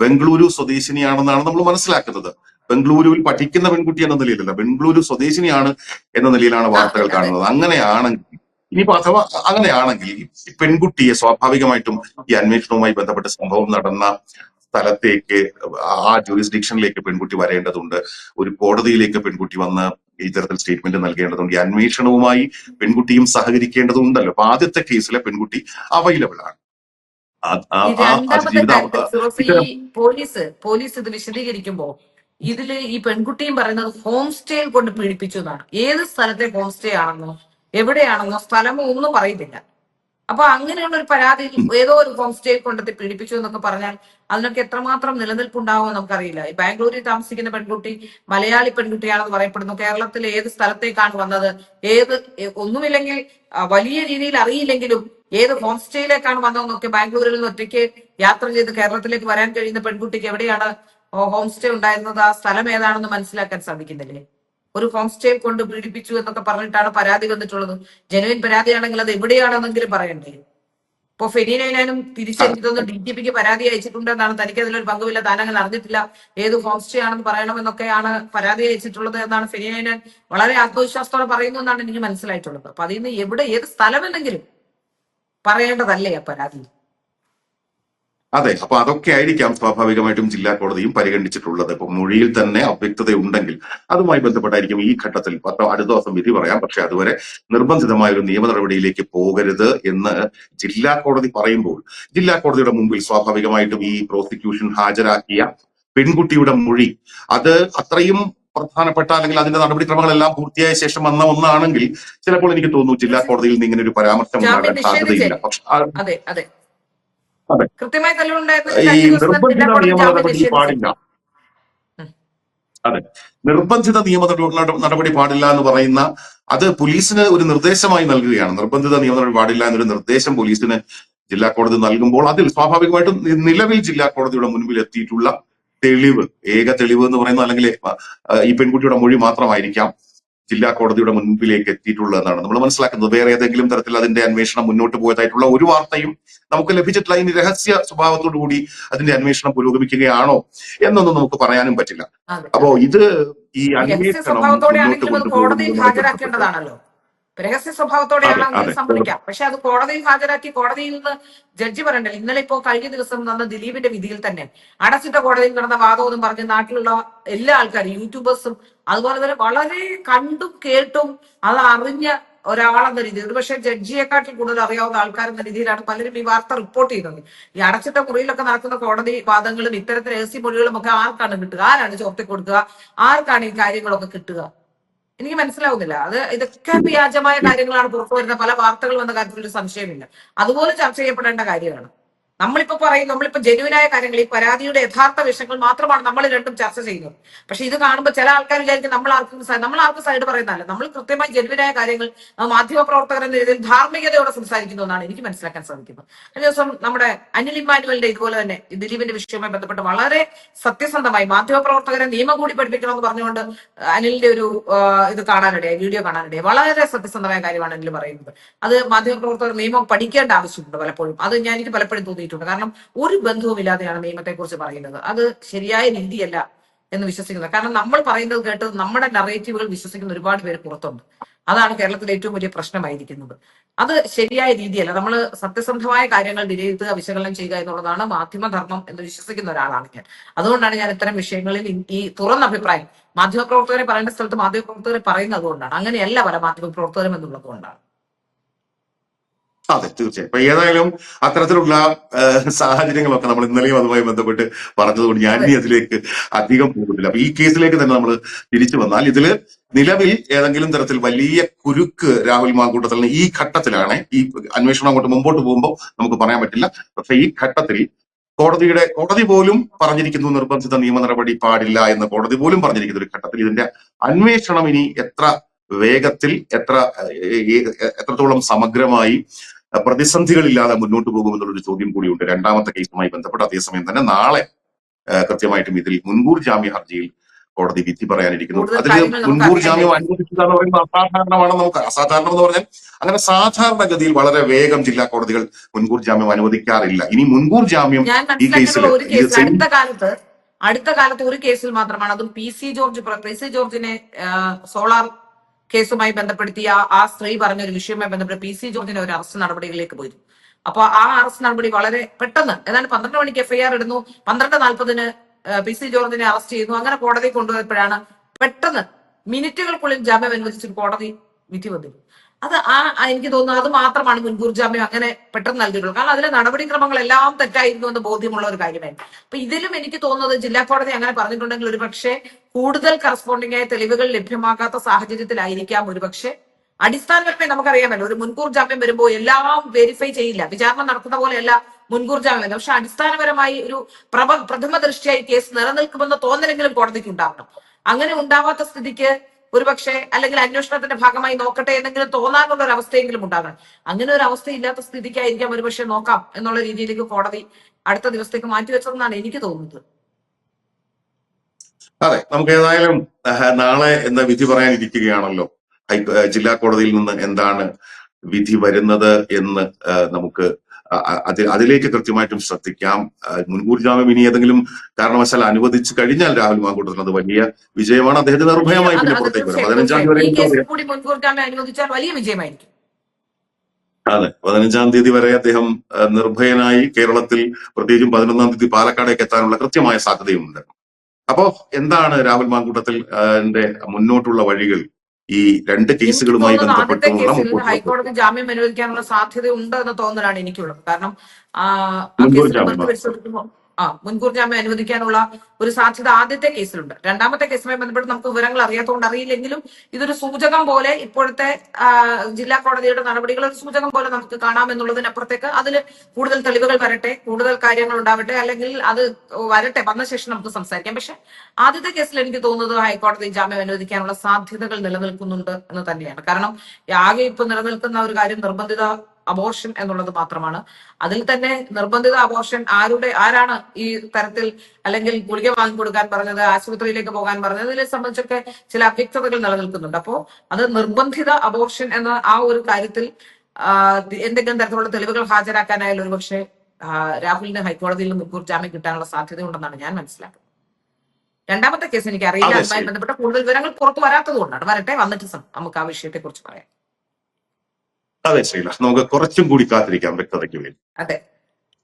[SPEAKER 2] ബംഗളൂരു സ്വദേശിനിയാണെന്നാണ് നമ്മൾ മനസ്സിലാക്കുന്നത്. ബംഗളൂരുവിൽ പഠിക്കുന്ന പെൺകുട്ടി എന്ന നിലയിലല്ല. ബംഗളൂരു സ്വദേശിനിയാണ് എന്ന നിലയിലാണ് വാർത്തകൾ കാണുന്നത്. അങ്ങനെയാണെങ്കിൽ ഇനിയിപ്പോ അഥവാ അങ്ങനെയാണെങ്കിൽ ഈ പെൺകുട്ടിയെ സ്വാഭാവികമായിട്ടും ഈ അന്വേഷണവുമായി ബന്ധപ്പെട്ട സംഭവം നടന്ന സ്ഥലത്തേക്ക് ആ ജൂറിസ്ഡിക്ഷനിലേക്ക് പെൺകുട്ടി വരേണ്ടതുണ്ട്. ഒരു കോടതിയിലേക്ക് പെൺകുട്ടി വന്ന് ഇത്തരത്തിൽ സ്റ്റേറ്റ്മെന്റ് നൽകേണ്ടതുണ്ട്. ഈ അന്വേഷണവുമായി പെൺകുട്ടിയും സഹകരിക്കേണ്ടതുണ്ടല്ലോ. അപ്പൊ ആദ്യത്തെ കേസിലെ പെൺകുട്ടി അവൈലബിൾ ആണ്.
[SPEAKER 1] പോലീസ് പോലീസ് ഇത് വിശദീകരിക്കുമ്പോ ഇതിൽ ഈ പെൺകുട്ടിയും പറയുന്നത് ഹോം സ്റ്റേയിൽ കൊണ്ട് പീഡിപ്പിച്ചു എന്നാണ്. ഏത് സ്ഥലത്തെ ഹോം സ്റ്റേ ആണെന്നോ എവിടെയാണെന്നോ സ്ഥലമോ ഒന്നും പറയുന്നില്ല അപ്പൊ അങ്ങനെയുള്ള ഒരു പരാതി ഏതോ ഒരു ഹോം സ്റ്റേയിൽ കൊണ്ടെത്തി പീഡിപ്പിച്ചു എന്നൊക്കെ പറഞ്ഞാൽ അതിനൊക്കെ എത്രമാത്രം നിലനിൽപ്പുണ്ടാവുമോ നമുക്കറിയില്ല. ഈ ബാംഗ്ലൂരിൽ താമസിക്കുന്ന പെൺകുട്ടി മലയാളി പെൺകുട്ടിയാണെന്ന് പറയപ്പെടുന്നു. കേരളത്തിൽ ഏത് സ്ഥലത്തേക്കാണ് വന്നത്? ഏത് ഒന്നുമില്ലെങ്കിൽ വലിയ രീതിയിൽ അറിയില്ലെങ്കിലും ഏത് ഹോം സ്റ്റേയിലേക്കാണ് വന്നതെന്നൊക്കെ ബാംഗ്ലൂരിൽ നിന്ന് ഒറ്റയ്ക്ക് യാത്ര ചെയ്ത് കേരളത്തിലേക്ക് വരാൻ കഴിയുന്ന പെൺകുട്ടിക്ക് എവിടെയാണ് ഹോം സ്റ്റേ ഉണ്ടായിരുന്നത് ആ സ്ഥലം ഏതാണെന്ന് മനസ്സിലാക്കാൻ സാധിക്കുന്നില്ലേ? ഒരു ഹോം സ്റ്റേ കൊണ്ട് പീഡിപ്പിച്ചു എന്നൊക്കെ പറഞ്ഞിട്ടാണ് പരാതി വന്നിട്ടുള്ളത്. ജനുവിൻ പരാതിയാണെങ്കിൽ അത് എവിടെയാണെന്നെങ്കിലും പറയണ്ടേ? ഇപ്പൊ ഫെനീനൈനും തിരിച്ചെനിക്ക് തോന്നുന്നു ഡി ജി പിക്ക് പരാതി അയച്ചിട്ടുണ്ടെന്നാണ്. തനിക്ക് അതിലൊരു പങ്കുമില്ല. താനങ്ങൾ അറിഞ്ഞിട്ടില്ല. ഏത് ഹോം സ്റ്റേ ആണെന്ന് പറയണമെന്നൊക്കെയാണ് പരാതി അയച്ചിട്ടുള്ളത് എന്നാണ് ഫെനീനൈനൻ വളരെ ആത്മവിശ്വാസത്തോടെ പറയുന്നു എന്നാണ് എനിക്ക് മനസ്സിലായിട്ടുള്ളത്. അപ്പൊ അതിൽ നിന്ന് എവിടെ ഏത് സ്ഥലമെന്നെങ്കിലും പറയേണ്ടതല്ലേ ആ പരാതി?
[SPEAKER 2] അതെ അപ്പൊ അതൊക്കെ ആയിരിക്കാം സ്വാഭാവികമായിട്ടും ജില്ലാ കോടതിയും പരിഗണിച്ചിട്ടുള്ളത്. ഇപ്പൊ മൊഴിയിൽ തന്നെ അവ്യക്തത ഉണ്ടെങ്കിൽ അതുമായി ബന്ധപ്പെട്ടായിരിക്കും ഈ ഘട്ടത്തിൽ പത്തോ അടുത്ത ദിവസം വിധി പറയാം. പക്ഷെ അതുവരെ നിർബന്ധിതമായ ഒരു നിയമ നടപടിയിലേക്ക് പോകരുത് എന്ന് ജില്ലാ കോടതി പറയുമ്പോൾ ജില്ലാ കോടതിയുടെ മുമ്പിൽ സ്വാഭാവികമായിട്ടും ഈ പ്രോസിക്യൂഷൻ ഹാജരാക്കിയ പെൺകുട്ടിയുടെ മൊഴി അത് അത്രയും പ്രധാനപ്പെട്ട അല്ലെങ്കിൽ അതിന്റെ നടപടിക്രമങ്ങളെല്ലാം പൂർത്തിയായ ശേഷം വന്ന ഒന്നാണെങ്കിൽ ചിലപ്പോൾ എനിക്ക് തോന്നുന്നു ജില്ലാ കോടതിയിൽ നിന്ന് ഇങ്ങനെ ഒരു പരാമർശം ഉണ്ടാകാൻ സാധ്യതയില്ല. പക്ഷേ
[SPEAKER 1] അതെ.
[SPEAKER 2] ഈ നിർബന്ധിത നിയമ നടപടി പാടില്ല. അതെ. നിർബന്ധിത നിയമ നട- നട- നടപടി പാടില്ല എന്ന് പറയുന്ന അത് പോലീസിന് ഒരു നിർദ്ദേശമായി നൽകുകയാണ്. നിർബന്ധിത നിയമ നടപടി പാടില്ല എന്നൊരു നിർദ്ദേശം പോലീസിന് ജില്ലാ കോടതി നൽകുമ്പോൾ അതിൽ സ്വാഭാവികമായിട്ടും നിലവിൽ ജില്ലാ കോടതിയുടെ മുൻപിൽ എത്തിയിട്ടുള്ള തെളിവ് ഏക തെളിവ് എന്ന് പറയുന്നത് അല്ലെങ്കിൽ ഈ പെൺകുട്ടിയുടെ മൊഴി മാത്രമായിരിക്കാം. ജില്ലാ കോടതിയുടെ മുൻപിലേക്ക് എത്തിയിട്ടുള്ളതെന്നാണ് നമ്മൾ മനസ്സിലാക്കുന്നത്. വേറെ ഏതെങ്കിലും തരത്തിൽ അതിന്റെ അന്വേഷണം മുന്നോട്ട് പോയതായിട്ടുള്ള ഒരു വാർത്തയും നമുക്ക് ലഭിച്ചിട്ടില്ല. ഇനി രഹസ്യ സ്വഭാവത്തോടു കൂടി അതിന്റെ അന്വേഷണം പുരോഗമിക്കുകയാണോ എന്നൊന്നും നമുക്ക് പറയാനും പറ്റില്ല. അപ്പോ ഇത് ഈ അന്വേഷണം മുന്നോട്ട്
[SPEAKER 1] ആണെങ്കിലും രഹസ്യ
[SPEAKER 2] സ്വഭാവത്തോടെയാണ് അങ്ങനെ
[SPEAKER 1] സംഭവിക്കാം പക്ഷെ അത് കോടതിയിൽ ഹാജരാക്കി കോടതിയിൽ നിന്ന് ജഡ്ജി പറയണ്ടല്ലോ. ഇന്നലെ ഇപ്പോ കഴിഞ്ഞ ദിവസം നടന്ന ദിലീപിന്റെ വിധിയിൽ തന്നെ അടച്ചിട്ട കോടതിയിൽ നടന്ന വാദവും പറഞ്ഞ് നാട്ടിലുള്ള എല്ലാ ആൾക്കാരും യൂട്യൂബേഴ്സും അതുപോലെ തന്നെ വളരെ കണ്ടും കേട്ടും അത് അറിഞ്ഞ ഒരാളെന്ന രീതിയിൽ ഒരുപക്ഷെ ജഡ്ജിയെക്കാട്ടിൽ കൂടുതൽ അറിയാവുന്ന ആൾക്കാരെന്ന രീതിയിലാണ് പലരും ഈ വാർത്ത റിപ്പോർട്ട് ചെയ്യുന്നത് ഈ അടച്ചിട്ട മുറിയിലൊക്കെ നടക്കുന്ന കോടതി വാദങ്ങളും ഇത്തരത്തിൽ രഹസ്യ മൊഴികളും ഒക്കെ ആർക്കാണ് കിട്ടുക? ആരാണ് ചോർത്തി കൊടുക്കുക? ആർക്കാണ് ഈ കാര്യങ്ങളൊക്കെ കിട്ടുക? എനിക്ക് മനസ്സിലാവുന്നില്ല. അത് ഇതൊക്കെ വ്യാജമായ കാര്യങ്ങളാണ് പുറത്തു വരുന്ന പല വാർത്തകൾ വന്ന കാര്യത്തിൽ ഒരു സംശയമില്ല. അതുപോലെ ചർച്ച ചെയ്യപ്പെടേണ്ട കാര്യമാണ്. നമ്മളിപ്പോ പറയും നമ്മളിപ്പോ ജനുവിനായ കാര്യങ്ങൾ ഈ പരാതിയുടെ യഥാർത്ഥ വിഷയങ്ങൾ മാത്രമാണ് നമ്മൾ രണ്ടും ചർച്ച ചെയ്യുന്നത്. പക്ഷെ ഇത് കാണുമ്പോൾ ചില ആൾക്കാർ വിചാരിക്കും നമ്മൾ ആർക്കും നമ്മൾ ആർക്കും സൈഡ് പറയുന്നതല്ല. നമ്മൾ കൃത്യമായി ജനുവിനായ കാര്യങ്ങൾ മാധ്യമ പ്രവർത്തകർ എന്ന രീതിയിൽ ധാർമ്മികതയോടെ സംസാരിക്കുന്നു എന്നാണ് എനിക്ക് മനസ്സിലാക്കാൻ സാധിക്കുന്നത്. കഴിഞ്ഞ ദിവസം നമ്മുടെ അനിൽ ഇമ്മാനുവലിന്റെ ഇതുപോലെ തന്നെ ദിലീപിന്റെ വിഷയവുമായി ബന്ധപ്പെട്ട് വളരെ സത്യസന്ധമായി മാധ്യമ പ്രവർത്തകരെ നിയമം കൂടി പഠിപ്പിക്കണമെന്ന് പറഞ്ഞുകൊണ്ട് അനിലിന്റെ ഒരു ഇത് കാണാനിടയായി വീഡിയോ കാണാനിടയായി. വളരെ സത്യസന്ധമായ കാര്യമാണ് അനിൽ പറയുന്നത്. അത് മാധ്യമ പ്രവർത്തകർ നിയമം പഠിക്കേണ്ട ആവശ്യമുണ്ട് പലപ്പോഴും. അത് ഞാൻ എനിക്ക് പലപ്പോഴും തോന്നിയിട്ടുണ്ട്. എഴുതിയിട്ടുണ്ട് കാരണം ഒരു ബന്ധവുമില്ലാതെയാണ് നിയമത്തെക്കുറിച്ച് പറയുന്നത്. അത് ശരിയായ രീതിയല്ല എന്ന് വിശ്വസിക്കുന്നത്. കാരണം നമ്മൾ പറയുന്നത് കേട്ട് നമ്മുടെ നറേറ്റീവുകൾ വിശ്വസിക്കുന്ന ഒരുപാട് പേര് പുറത്തുണ്ട്. അതാണ് കേരളത്തിലെ ഏറ്റവും വലിയ പ്രശ്നമായിരിക്കുന്നത്. അത് ശരിയായ രീതിയല്ല. നമ്മൾ സത്യസന്ധമായ കാര്യങ്ങൾ വിലയിരുത്തുക വിശകലനം ചെയ്യുക എന്നുള്ളതാണ് മാധ്യമധർമ്മം എന്ന് വിശ്വസിക്കുന്ന ഒരാളാണ് ഞാൻ. അതുകൊണ്ടാണ് ഞാൻ ഇത്തരം വിഷയങ്ങളിൽ ഈ- തുറന്ന അഭിപ്രായം. മാധ്യമപ്രവർത്തകരെ പറയേണ്ട സ്ഥലത്ത് മാധ്യമപ്രവർത്തകരെ പറയുന്നത് അതുകൊണ്ടാണ്. അങ്ങനെയല്ല പല മാധ്യമപ്രവർത്തകരും എന്നുള്ളത് കൊണ്ടാണ്.
[SPEAKER 2] അതെ തീർച്ചയായും. അപ്പൊ ഏതായാലും അത്തരത്തിലുള്ള സാഹചര്യങ്ങളൊക്കെ നമ്മൾ ഇന്നലെയും അതുമായി ബന്ധപ്പെട്ട് പറഞ്ഞതുകൊണ്ട് ഞാൻ ഇനി അതിലേക്ക് അധികം പോകുന്നില്ല അപ്പൊ ഈ കേസിലേക്ക് തന്നെ നമ്മൾ തിരിച്ചു വന്നാൽ ഇതിൽ നിലവിൽ ഏതെങ്കിലും തരത്തിൽ വലിയ കുരുക്ക് രാഹുൽ മാങ്കൂട്ടത്തിൽ ഈ ഘട്ടത്തിലാണ് ഈ അന്വേഷണം അങ്ങോട്ട് മുമ്പോട്ട് പോകുമ്പോൾ നമുക്ക് പറയാൻ പറ്റില്ല. പക്ഷെ ഈ ഘട്ടത്തിൽ കോടതിയുടെ കോടതി പോലും പറഞ്ഞിരിക്കുന്നു നിർബന്ധിത നിയമ നടപടി പാടില്ല എന്ന് കോടതി പോലും പറഞ്ഞിരിക്കുന്ന ഒരു ഘട്ടത്തിൽ ഇതിന്റെ അന്വേഷണം ഇനി എത്ര വേഗത്തിൽ എത്ര എത്രത്തോളം സമഗ്രമായി പ്രതിസന്ധികളില്ലാതെ മുന്നോട്ട് പോകുമെന്നുള്ളൊരു ചോദ്യം കൂടിയുണ്ട്. രണ്ടാമത്തെ കേസുമായി ബന്ധപ്പെട്ട് അതേസമയം തന്നെ നാളെ കൃത്യമായിട്ടും ഇതിൽ മുൻകൂർ ജാമ്യ ഹർജിയിൽ കോടതി വിധി പറയാനിരിക്കുന്നു. അതിൽ മുൻകൂർ ജാമ്യം എന്ന് പറയുന്നത് അസാധാരണമാണ് നമുക്ക് അസാധാരണം എന്ന് പറഞ്ഞാൽ അങ്ങനെ സാധാരണഗതിയിൽ വളരെ വേഗം ജില്ലാ കോടതികൾ മുൻകൂർ ജാമ്യം അനുവദിക്കാറില്ല. ഇനി മുൻകൂർ ജാമ്യം ഈ കേസിൽ
[SPEAKER 1] അടുത്ത കാലത്ത് അടുത്ത കാലത്ത് ഒരു കേസിൽ മാത്രമാണ്. അതും P C George P C ജോർജിനെ സോളാർ കേസുമായി ബന്ധപ്പെടുത്തിയ ആ- സ്ത്രീ പറഞ്ഞ ഒരു വിഷയവുമായി ബന്ധപ്പെട്ട് പി സി ജോർജിനെ ഒരു അറസ്റ്റ് നടപടികളിലേക്ക് പോയിരുന്നു അപ്പൊ ആ അറസ്റ്റ് നടപടി വളരെ പെട്ടെന്ന് ഏതാണ്ട് പന്ത്രണ്ട് മണിക്ക് എഫ്ഐആർ ഇടുന്നു. പന്ത്രണ്ട് നാൽപ്പതിന് പി സി ജോർജിനെ അറസ്റ്റ് ചെയ്യുന്നു. അങ്ങനെ കോടതി കൊണ്ടുപോയപ്പോഴാണ് പെട്ടെന്ന് മിനിറ്റുകൾക്കുള്ളിൽ ജാമ്യം അനുവദിച്ചിട്ട് കോടതി വിധി വന്നു അത് ആ എനിക്ക് തോന്നുന്നു അത് മാത്രമാണ് മുൻകൂർ ജാമ്യം അങ്ങനെ പെട്ടെന്ന് നൽകിയിട്ടുള്ളത്. കാരണം അതിലെ നടപടിക്രമങ്ങളെല്ലാം തെറ്റായിരുന്നു എന്ന് ബോധ്യമുള്ള ഒരു കാര്യമായിരുന്നു. അപ്പൊ ഇതിലും എനിക്ക് തോന്നുന്നത് ജില്ലാ കോടതി അങ്ങനെ പറഞ്ഞിട്ടുണ്ടെങ്കിൽ ഒരു പക്ഷേ കൂടുതൽ കറസ്പോണ്ടിംഗ് ആയ തെളിവുകൾ ലഭ്യമാകാത്ത സാഹചര്യത്തിലായിരിക്കാം ഒരുപക്ഷെ. അടിസ്ഥാനപരമായി നമുക്കറിയാമല്ലോ ഒരു മുൻകൂർ ജാമ്യം വരുമ്പോൾ എല്ലാം വെരിഫൈ ചെയ്യില്ല. വിചാരണ നടത്തുന്ന പോലെയല്ല മുൻകൂർ ജാമ്യം. പക്ഷെ അടിസ്ഥാനപരമായി ഒരു പ്രഭ പ്രഥമ ദൃഷ്ടിയായി കേസ് നിലനിൽക്കുമെന്ന തോന്നലെങ്കിലും കോടതിക്ക് ഉണ്ടാവണം. അങ്ങനെ ഉണ്ടാവാത്ത സ്ഥിതിക്ക് ഒരുപക്ഷെ അല്ലെങ്കിൽ അന്വേഷണത്തിന്റെ ഭാഗമായി നോക്കട്ടെ എന്നെങ്കിലും തോന്നാനുള്ള ഒരു അവസ്ഥയെങ്കിലും ഉണ്ടാകാം. അങ്ങനെ ഒരു അവസ്ഥ ഇല്ലാത്ത സ്ഥിതിക്കായിരിക്കാം ഒരുപക്ഷെ നോക്കാം എന്നുള്ള രീതിയിലേക്ക് കോടതി അടുത്ത ദിവസത്തേക്ക് മാറ്റിവെച്ചതെന്നാണ് എനിക്ക് തോന്നുന്നത്.
[SPEAKER 2] അതെ നമുക്ക് ഏതായാലും നാളെ എന്താ വിധി പറയാനിരിക്കുകയാണല്ലോ. ജില്ലാ കോടതിയിൽ നിന്ന് എന്താണ് വിധി വരുന്നത് എന്ന് നമുക്ക് അത് അതിലേക്ക് കൃത്യമായിട്ടും ശ്രദ്ധിക്കാം. മുൻകൂർ ജാമ്യം ഇനി ഏതെങ്കിലും കാരണവശാൽ അനുവദിച്ചു കഴിഞ്ഞാൽ രാഹുൽ മാങ്കൂട്ടത്തിന് അത് വലിയ വിജയമാണ്. അദ്ദേഹത്തിന് നിർഭയമായി പിന്നെ പുറത്തേക്ക് വരും. പതിനഞ്ചാം തീയതി വരെ അതെ പതിനഞ്ചാം തീയതി വരെ അദ്ദേഹം നിർഭയനായി കേരളത്തിൽ പ്രത്യേകിച്ചും പതിനൊന്നാം തീയതി പാലക്കാടേക്ക് എത്താനുള്ള കൃത്യമായ സാധ്യതയുമുണ്ട്. അപ്പോ എന്താണ് രാഹുൽ മാങ്കൂട്ടത്തിൽ മുന്നോട്ടുള്ള വഴികൾ? ഈ രണ്ട് കേസുകളുമായി ബന്ധപ്പെട്ടുമുള്ള
[SPEAKER 1] ഹൈക്കോടതി ജാമ്യം അനുവദിക്കാനുള്ള സാധ്യത ഉണ്ട് എന്ന തോന്നലാണ് എനിക്കുള്ളത് കാരണം ആ
[SPEAKER 2] മുൻകൂർ ജാമ്യം
[SPEAKER 1] അനുവദിക്കാനുള്ള ഒരു സാധ്യത ആദ്യത്തെ കേസിലുണ്ട്. രണ്ടാമത്തെ കേസുമായി ബന്ധപ്പെട്ട് നമുക്ക് വിവരങ്ങൾ അറിയാത്തതുകൊണ്ട് അറിയില്ലെങ്കിലും ഇതൊരു സൂചകം പോലെ ഇപ്പോഴത്തെ ജില്ലാ കോടതിയുടെ നടപടികൾ ഒരു സൂചകം പോലെ നമുക്ക് കാണാമെന്നുള്ളതിനപ്പുറത്തേക്ക് അതിൽ കൂടുതൽ തെളിവുകൾ വരട്ടെ കൂടുതൽ കാര്യങ്ങൾ ഉണ്ടാവട്ടെ അല്ലെങ്കിൽ അത് വരട്ടെ വന്ന ശേഷം നമുക്ക് സംസാരിക്കാം. പക്ഷെ ആദ്യത്തെ കേസിൽ എനിക്ക് തോന്നുന്നത് ഹൈക്കോടതി ജാമ്യം അനുവദിക്കാനുള്ള സാധ്യതകൾ നിലനിൽക്കുന്നുണ്ട് എന്ന് തന്നെയാണ്. കാരണം ആകെ ഇപ്പൊ നിലനിൽക്കുന്ന ഒരു കാര്യം നിർബന്ധിത അബോർഷൻ എന്നുള്ളത് മാത്രമാണ്. അതിൽ തന്നെ നിർബന്ധിത അബോർഷൻ ആരുടെ ആരാണ് ഈ തരത്തിൽ അല്ലെങ്കിൽ ഗുളിക വാങ്ങി കൊടുക്കാൻ പറഞ്ഞത് ആശുപത്രിയിലേക്ക് പോകാൻ പറഞ്ഞത് ഇതിനെ സംബന്ധിച്ചൊക്കെ ചില അവ്യക്തതകൾ നിലനിൽക്കുന്നുണ്ട്. അപ്പോ അത് നിർബന്ധിത അബോർഷൻ എന്ന ആ ഒരു കാര്യത്തിൽ എന്തെങ്കിലും തരത്തിലുള്ള തെളിവുകൾ ഹാജരാക്കാനായാലും ഒരുപക്ഷെ രാഹുലിന് ഹൈക്കോടതിയിൽ നിന്ന് മുൻകൂർ ജാമ്യം കിട്ടാനുള്ള സാധ്യതയുണ്ടെന്നാണ് ഞാൻ മനസ്സിലാക്കുന്നത്. രണ്ടാമത്തെ കേസ് എനിക്ക് അറിയില്ല
[SPEAKER 2] അതെ,
[SPEAKER 1] അതുമായി ബന്ധപ്പെട്ട കൂടുതൽ വിവരങ്ങൾ പുറത്തു വരാത്തത് കൊണ്ടാണ് വരട്ടെ വന്നിട്ട് നമുക്ക് ആ വിഷയത്തെ കുറിച്ച് പറയാം.
[SPEAKER 2] അതെ ശ്രീല നമുക്ക് കുറച്ചും കൂടി കാത്തിരിക്കാം വ്യക്തതയ്ക്ക് വേണ്ടി.
[SPEAKER 1] അതെ.